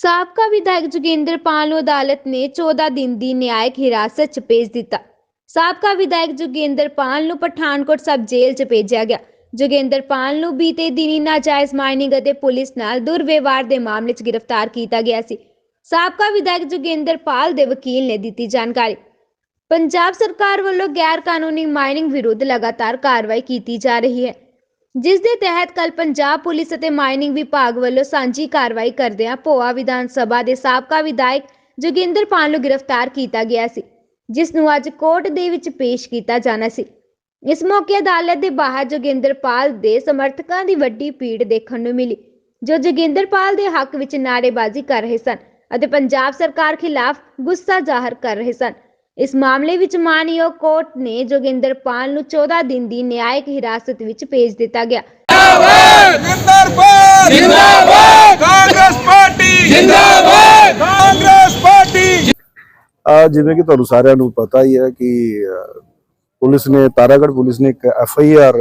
ਸਾਬਕਾ ਵਿਧਾਇਕ ਜੋਗਿੰਦਰ ਪਾਲ ਨੂੰ ਅਦਾਲਤ ਨੇ 14 ਦਿਨ ਦੀ ਨਿਆਇਕ ਹਿਰਾਸਤ 'ਚ ਭੇਜ ਦਿੱਤਾ। ਸਾਬਕਾ ਵਿਧਾਇਕ ਜੋਗਿੰਦਰ ਪਾਲ ਨੂੰ ਪਠਾਨਕੋਟ ਸਬ ਜੇਲ੍ਹ 'ਚ ਭੇਜਿਆ ਗਿਆ। ਜੋਗਿੰਦਰ ਪਾਲ ਨੂੰ ਬੀਤੇ ਦਿਨੀ ਨਾਜਾਇਜ਼ ਮਾਈਨਿੰਗ ਅਤੇ ਪੁਲਿਸ ਨਾਲ ਦੁਰਵਿਵਹਾਰ ਦੇ ਮਾਮਲੇ 'ਚ ਗ੍ਰਿਫਤਾਰ ਕੀਤਾ ਗਿਆ ਸੀ। ਸਾਬਕਾ ਵਿਧਾਇਕ ਜੋਗਿੰਦਰ ਪਾਲ ਦੇ ਵਕੀਲ ਨੇ ਦਿੱਤੀ ਜਾਣਕਾਰੀ। ਪੰਜਾਬ ਸਰਕਾਰ ਵੱਲੋਂ ਗੈਰ ਕਾਨੂੰਨੀ ਮਾਈਨਿੰਗ ਵਿਰੁੱਧ ਲਗਾਤਾਰ ਕਾਰਵਾਈ ਕੀਤੀ ਜਾ ਰਹੀ ਹੈ। ਜਿਸ ਦੇ ਤਹਿਤ ਕੱਲ ਪੰਜਾਬ ਪੁਲਿਸ ਅਤੇ ਮਾਈਨਿੰਗ ਵਿਭਾਗ ਵੱਲੋਂ ਸਾਂਝੀ ਕਾਰਵਾਈ ਕਰਦਿਆਂ ਭੋਆ ਵਿਧਾਨ ਸਭਾ ਦੇ ਸਾਬਕਾ ਵਿਧਾਇਕ ਜੋਗਿੰਦਰ ਪਾਲ ਨੂੰ ਗ੍ਰਿਫਤਾਰ ਕੀਤਾ ਗਿਆ ਸੀ, ਜਿਸ ਨੂੰ ਅੱਜ ਕੋਰਟ ਦੇ ਵਿੱਚ ਪੇਸ਼ ਕੀਤਾ ਜਾਣਾ ਸੀ। ਇਸ ਮੌਕੇ ਅਦਾਲਤ ਦੇ ਬਾਹਰ ਜੋਗਿੰਦਰ ਪਾਲ ਦੇ ਸਮਰਥਕਾਂ ਦੀ ਵੱਡੀ ਭੀੜ ਦੇਖਣ ਨੂੰ ਮਿਲੀ, ਜੋ ਜੋਗਿੰਦਰ ਪਾਲ ਦੇ ਹੱਕ ਵਿੱਚ ਨਾਅਰੇਬਾਜ਼ੀ ਕਰ ਰਹੇ ਸਨ ਅਤੇ ਪੰਜਾਬ ਸਰਕਾਰ ਖਿਲਾਫ ਗੁੱਸਾ ਜ਼ਾਹਰ ਕਰ ਰਹੇ ਸਨ। ਇਸ ਮਾਮਲੇ ਵਿੱਚ ਮਾਨਯੋਗ ਕੋਰਟ ਨੇ ਜੋਗਿੰਦਰ ਪਾਲ ਨੂੰ 14 ਦਿਨ ਦੀ ਨਿਆਇਕ ਹਿਰਾਸਤ ਵਿੱਚ ਭੇਜ ਦਿੱਤਾ ਗਿਆ। ਜਿੰਦਾਬਾਦ! ਜਿੰਦਾਬਾਦ! ਕਾਂਗਰਸ ਪਾਰਟੀ! ਜਿੰਦਾਬਾਦ! ਕਾਂਗਰਸ ਪਾਰਟੀ! ਆ ਜਿਵੇਂ ਕਿ ਤੁਹਾਨੂੰ ਸਾਰਿਆਂ ਨੂੰ ਪਤਾ ਹੀ ਹੈ ਕਿ ਪੁਲਿਸ ਨੇ ਤਾਰਾਗੜ੍ਹ ਪੁਲਿਸ ਨੇ ਇੱਕ ਐਫ ਆਈ ਆਰ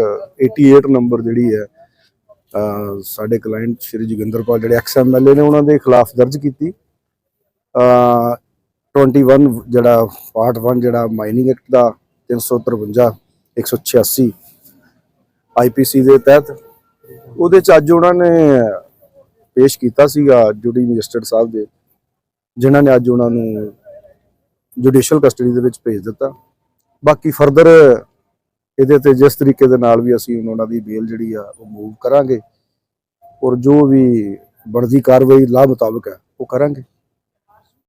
88 ਨੰਬਰ ਜਿਹੜੀ ਹੈ ਅ, ਸਾਡੇ ਕਲਾਇੰਟ ਸ਼੍ਰੀ ਜੋਗਿੰਦਰਪਾਲ ਜਿਹੜੇ ਐਕਸ ਐਮ ਐਲ ਏ ਨੇ ਉਹਨਾਂ ਦੇ ਖਿਲਾਫ ਦਰਜ ਕੀਤੀ। ਅ 21 ਜਿਹੜਾ ਪਾਰਟ 1 ਜਿਹੜਾ ਮਾਈਨਿੰਗ ਐਕਟ ਦਾ 353 186 ਆਈਪੀਸੀ ਦੇ ਤਹਿਤ, ਉਹਦੇ ਚ ਅੱਜ ਉਹਨਾਂ ਨੇ ਪੇਸ਼ ਕੀਤਾ ਸੀਗਾ ਜੁਡੀ ਮੈਜਿਸਟਰੇਟ ਸਾਹਿਬ ਦੇ, ਜਿਨ੍ਹਾਂ ਨੇ ਅੱਜ ਉਹਨਾਂ ਨੂੰ ਜੁਡੀਸ਼ੀਅਲ ਕਸਟਡੀ ਦੇ ਵਿੱਚ ਭੇਜ ਦਿੱਤਾ। ਬਾਕੀ ਫਰਦਰ ਇਹਦੇ ਤੇ ਜਿਸ ਤਰੀਕੇ ਦੇ ਨਾਲ ਵੀ ਅਸੀਂ ਉਹਨਾਂ ਦੀ ਬੇਲ ਜਿਹੜੀ ਆ ਉਹ ਮੂਵ ਕਰਾਂਗੇ, ਔਰ ਜੋ ਵੀ ਬਣਦੀ ਕਾਰਵਾਈ ਲਾ ਮੁਤਾਬਕ ਹੈ, ਉਹ ਕਰਾਂਗੇ।